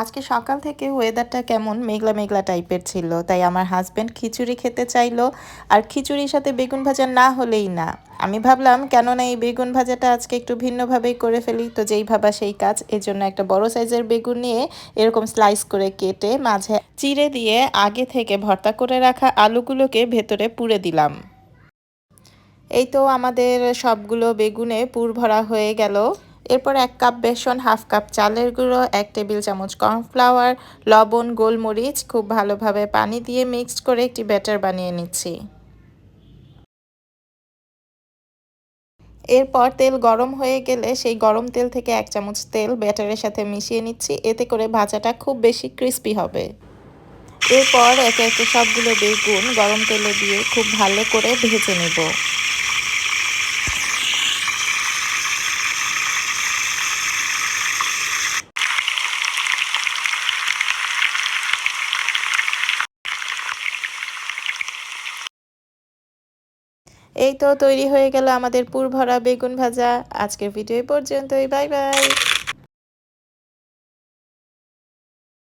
আজকে সকাল থেকে ওয়েদারটা কেমন? মেঘলা মেঘলা টাইপের ছিল। তাই আমার হাজব্যান্ড খিচুড়ি খেতে চাইলো। আর খিচুড়ির সাথে বেগুন ভাজা না হলেই না। আমি ভাবলাম, কেননা এই বেগুন ভাজাটা আজকে একটু ভিন্নভাবেই করে ফেলি। তো যেই ভাবা সেই কাজ। এর জন্য একটা বড় সাইজের বেগুন নিয়ে এরকম স্লাইস করে কেটে মাঝে চিড়ে দিয়ে আগে থেকে ভর্তা করে রাখা আলুগুলোকে ভেতরে পুড়ে দিলাম। এই তো আমাদের সবগুলো বেগুনে পুর ভরা হয়ে গেল। এরপর এক কাপ বেসন, হাফ কাপ চালের গুঁড়ো, এক টেবিল চামচ কর্নফ্লাওয়ার, লবণ, গোলমরিচ, খুব ভালোভাবে পানি দিয়ে মিক্সড করে একটি ব্যাটার বানিয়ে নিচ্ছি। এরপর তেল গরম হয়ে গেলে সেই গরম তেল থেকে এক চামচ তেল ব্যাটারের সাথে মিশিয়ে নিচ্ছি, এতে করে ভাজাটা খুব বেশি ক্রিস্পি হবে। এরপর একে একে সবগুলো বেগুন গরম তেলে দিয়ে খুব ভালো করে ভেজে নেব। এই তো তৈরি হয়ে গেল আমাদের পুর ভরা বেগুন ভাজা। আজকের ভিডিও পর্যন্তই। Bye bye.